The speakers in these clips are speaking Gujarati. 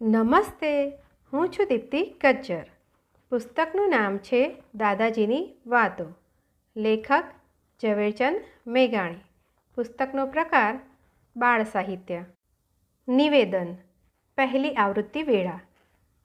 નમસ્તે, હું છું દીપ્તિ ગજ્જર પુસ્તકનું નામ છે દાદાજીની વાતો. લેખક ઝવેરચંદ મેઘાણી. પુસ્તકનો પ્રકાર બાળ સાહિત્ય. નિવેદન, પહેલી આવૃત્તિ વેળા.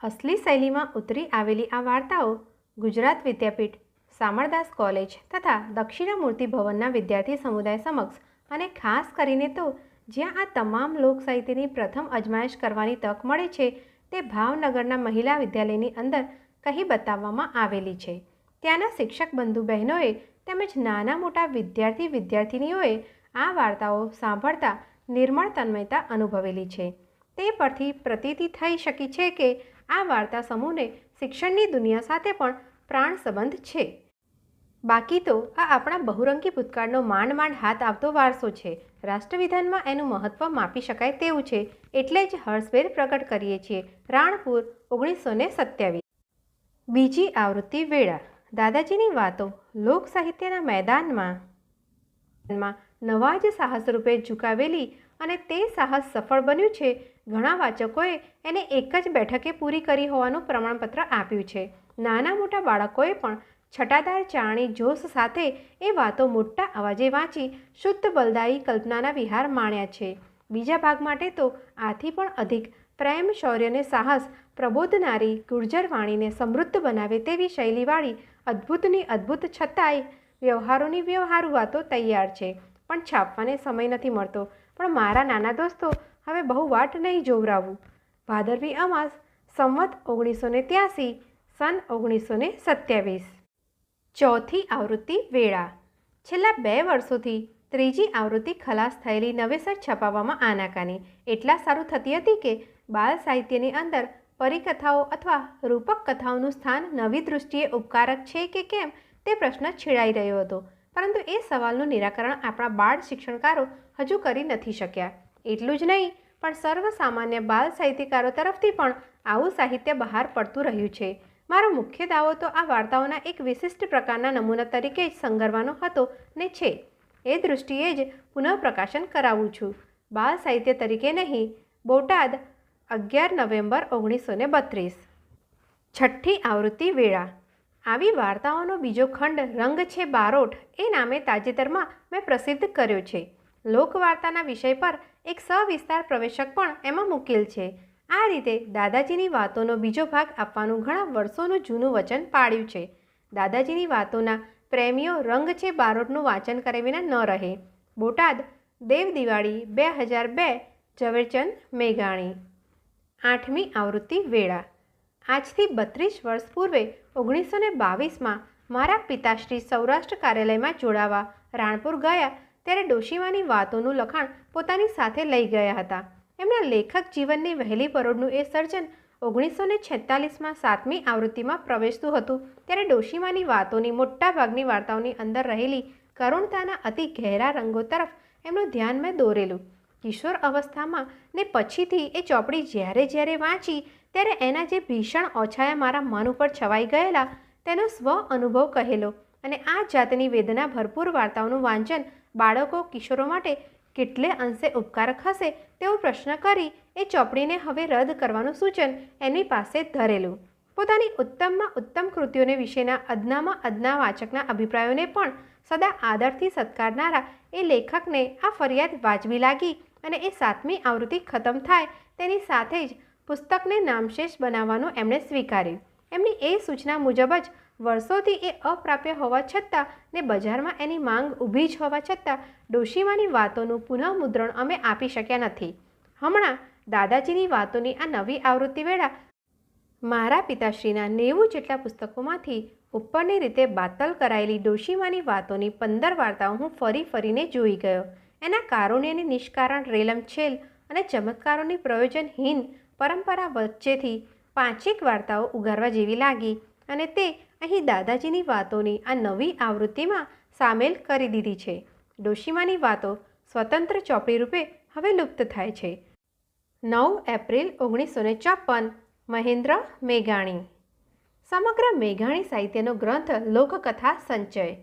અસલી શૈલીમાં ઉતરી આવેલી આ વાર્તાઓ ગુજરાત વિદ્યાપીઠ સામરદાસ કોલેજ તથા દક્ષિણામૂર્તિ ભવનના વિદ્યાર્થી સમુદાય સમક્ષ અને ખાસ કરીને તો જ્યાં આ તમામ લોક સાહિત્યની પ્રથમ અજમાયશ કરવાની તક મળે છે, તે ભાવનગરના મહિલા વિદ્યાલયની અંદર કહી બતાવવામાં આવેલી છે. ત્યાંના શિક્ષક બંધુ બહેનોએ તેમજ નાના મોટા વિદ્યાર્થી વિદ્યાર્થિનીઓએ આ વાર્તાઓ સાંભળતા નિર્મળ તન્મયતા અનુભવેલી છે. તે પરથી પ્રતીતિ થઈ શકી છે કે આ વાર્તા સમૂહને શિક્ષણની દુનિયા સાથે પણ પ્રાણ સંબંધ છે. બાકી તો આ આપણા બહુરંગી ભૂતકાળનો માંડ માંડ હાથ આવતો વારસો છે. રાષ્ટ્રવિધાનમાં એનું મહત્ત્વ માપી શકાય તેવું છે. એટલે જ હર્ષભેર પ્રગટ કરીએ છીએ. રાણપુર ઓગણીસો ને સત્યાવીસ. બીજી આવૃત્તિ વેળા. દાદાજીની વાતો લોક સાહિત્યના મેદાનમાં. નવા જ સાહસ રૂપે ઝુકાવેલી અને તે સાહસ સફળ બન્યું છે. ઘણા વાચકોએ એને એક જ બેઠકે પૂરી કરી હોવાનું પ્રમાણપત્ર આપ્યું છે. નાના મોટા બાળકોએ પણ છટાદાર ચાણી જોશ સાથે એ વાતો મોટા અવાજે વાંચી શુદ્ધ બલદાયી કલ્પનાના વિહાર માણ્યા છે. બીજા ભાગ માટે તો આથી પણ અધિક પ્રેમ શૌર્યને સાહસ પ્રબોધનારી ગુર્જર વાણીને સમૃદ્ધ બનાવે તેવી શૈલીવાળી અદ્ભુતની અદ્ભુત છતાંય વ્યવહારોની વ્યવહારુ વાતો તૈયાર છે. પણ છાપવાને સમય નથી મળતો. પણ મારા નાના દોસ્તો, હવે બહુ વાટ નહીં જોવરાવું. ભાદરવી અમાસ, સંવત ઓગણીસો ને ત્યાસી, સન ઓગણીસો ને સત્યાવીસ. ચોથી આવૃત્તિ વેળા. છેલ્લા બે વર્ષોથી ત્રીજી આવૃત્તિ ખલાસ થયેલી નવેસર છપાવવામાં આનાકાની. એટલા સારું થતી હતી કે બાળ સાહિત્યની અંદર પરિકથાઓ અથવા રૂપક કથાઓનું સ્થાન નવી દૃષ્ટિએ ઉપકારક છે કે કેમ તે પ્રશ્ન છેડાઈ રહ્યો હતો. પરંતુ એ સવાલનું નિરાકરણ આપણા બાળ શિક્ષણકારો હજુ કરી નથી શક્યા. એટલું જ નહીં, પણ સર્વસામાન્ય બાળ સાહિત્યકારો તરફથી પણ આવું સાહિત્ય બહાર પડતું રહ્યું છે. મારો મુખ્ય દાવો તો આ વાર્તાઓના એક વિશિષ્ટ પ્રકારના નમૂના તરીકે જ સંગરવાનો હતો ને છે. એ દૃષ્ટિએ જ પુનઃપ્રકાશન કરાવું છું. બાળ સાહિત્ય તરીકે નહીં, બોટાદ, અગિયાર નવેમ્બર ઓગણીસો ને બત્રીસ. છઠ્ઠી આવૃત્તિ વેળા. આવી વાર્તાઓનો બીજો ખંડ રંગ છે બારોટ. એ નામે તાજેતરમાં મેં પ્રસિદ્ધ કર્યો છે. લોકવાર્તાના વિષય પર એક સવિસ્તાર પ્રવેશક પણ એમાં મૂકેલ છે. આ રીતે દાદાજીની વાતોનો બીજો ભાગ આપવાનું ઘણા વર્ષોનું જૂનું વચન પાડ્યું છે. દાદાજીની વાતોના પ્રેમીઓ રંગ છે બારોટનું વાંચન કરે વિના ન રહે. બોટાદ, દેવ દિવાળી બે હજાર બે, ઝવેરચંદ મેઘાણી. આઠમી આવૃત્તિ વેળા. આજથી બત્રીસ વર્ષ પૂર્વે ઓગણીસો ને બાવીસમાં મારા પિતાશ્રી સૌરાષ્ટ્ર કાર્યાલયમાં જોડાવા રાણપુર ગયા, ત્યારે ડોશીમાની વાતોનું લખાણ પોતાની સાથે લઈ ગયા હતા. એમના લેખક જીવનની વહેલી પરોડનું એ સર્જન ઓગણીસો ને છેતાલીસમાં સાતમી આવૃત્તિમાં પ્રવેશતું હતું. ત્યારે ડોશીમાની વાતોની મોટાભાગની વાર્તાઓની અંદર રહેલી કરુણતાના અતિ ઘેરા રંગો તરફ એમનું ધ્યાન મેં દોરેલું. કિશોર અવસ્થામાં ને પછીથી એ ચોપડી જ્યારે જ્યારે વાંચી, ત્યારે એના જે ભીષણ ઓછાયા મારા મન ઉપર છવાઈ ગયેલા, તેનો સ્વ અનુભવ કહેલો અને આ જાતની વેદના ભરપૂર વાર્તાઓનું વાંચન બાળકો, કિશોરો માટે કેટલે અંશે ઉપકારક હશે તેવો પ્રશ્ન કરી એ ચોપડીને હવે રદ કરવાનું સૂચન એની પાસે ધરેલું. પોતાની ઉત્તમમાં ઉત્તમ કૃતિઓને વિશેના અદનામાં અદના વાચકના અભિપ્રાયોને પણ સદા આદરથી સત્કારનારા એ લેખકને આ ફરિયાદ વાજબી લાગી અને એ સાતમી આવૃત્તિ ખતમ થાય તેની સાથે જ પુસ્તકને નામશેષ બનાવવાનું એમણે સ્વીકાર્યું. એમની એ સૂચના મુજબ જ વર્ષોથી એ અપ્રાપ્ય હોવા છતાં ને બજારમાં એની માંગ ઊભી જ હોવા છતાં ડોશીમાની વાતોનું પુનઃમુદ્રણ અમે આપી શક્યા નથી. હમણાં દાદાજીની વાતોની આ નવી આવૃત્તિ વેળા મારા પિતાશ્રીના નેવું જેટલા પુસ્તકોમાંથી ઉપરની રીતે બાતલ કરાયેલી ડોશીમાની વાતોની પંદર વાર્તાઓ હું ફરી ફરીને જોઈ ગયો. એના કારુણ્યની નિષ્કારણ, રેલમ છેલ અને ચમત્કારોની પ્રયોજનહીન પરંપરા વચ્ચેથી પાંચેક વાર્તાઓ ઉગારવા જેવી લાગી અને તે અહીં દાદાજીની વાતોની આ નવી આવૃત્તિમાં સામેલ કરી દીધી છે. ડોશીમાની વાતો સ્વતંત્ર ચોપડી રૂપે હવે લુપ્ત થાય છે. નવ એપ્રિલ ઓગણીસો ને ચોપન, મહેન્દ્ર મેઘાણી. સમગ્ર મેઘાણી સાહિત્યનો ગ્રંથ લોકકથા સંચય.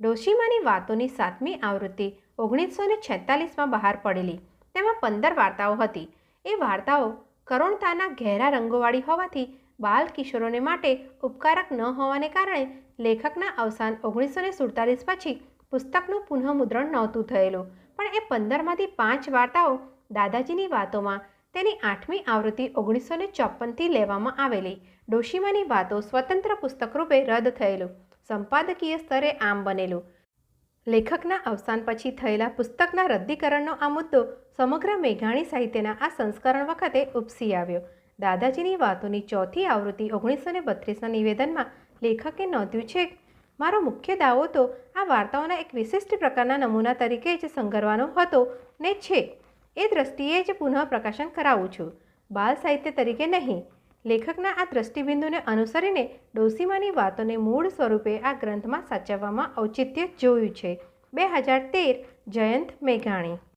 ડોશીમાની વાતોની સાતમી આવૃત્તિ ઓગણીસો ને છેતાલીસમાં બહાર પડેલી. તેમાં પંદર વાર્તાઓ હતી. એ વાર્તાઓ કરુણતાના ઘેરા રંગોવાળી હોવાથી બાલ કિશોરોને માટે ઉપકારક ન હોવાને કારણે લેખકના અવસાન ઓગણીસો ને સુડતાલીસ પછી પુસ્તકનું પુનઃમુદ્રણ નહોતું થયેલું. પણ એ પંદરમાંથી પાંચ વાર્તાઓ દાદાજીની વાતોમાં, તેની આઠમી આવૃત્તિ ઓગણીસો ને ચોપનથી લેવામાં આવેલી. ડોશીમાની વાતો સ્વતંત્ર પુસ્તક રૂપે રદ થયેલું. સંપાદકીય સ્તરે આમ બનેલું. લેખકના અવસાન પછી થયેલા પુસ્તકના રદ્દીકરણનો આ મુદ્દો સમગ્ર મેઘાણી સાહિત્યના આ સંસ્કરણ વખતે ઉપસી આવ્યો. દાદાજીની વાતોની ચોથી આવૃત્તિ ઓગણીસો ને બત્રીસના નિવેદનમાં લેખકે નોંધ્યું છે. મારો મુખ્ય દાવો તો આ વાર્તાઓના એક વિશિષ્ટ પ્રકારના નમૂના તરીકે જ સંગરવાનો હતો ને છે. એ દ્રષ્ટિએ જ પુનઃ પ્રકાશન કરાવું છું. બાલ સાહિત્ય તરીકે નહીં. લેખકના આ દ્રષ્ટિબિંદુને અનુસરીને ડોસીમાની વાતોને મૂળ સ્વરૂપે આ ગ્રંથમાં સાચવવામાં ઔચિત્ય જોયું છે. બે હજાર તેર જયંત મેઘાણી.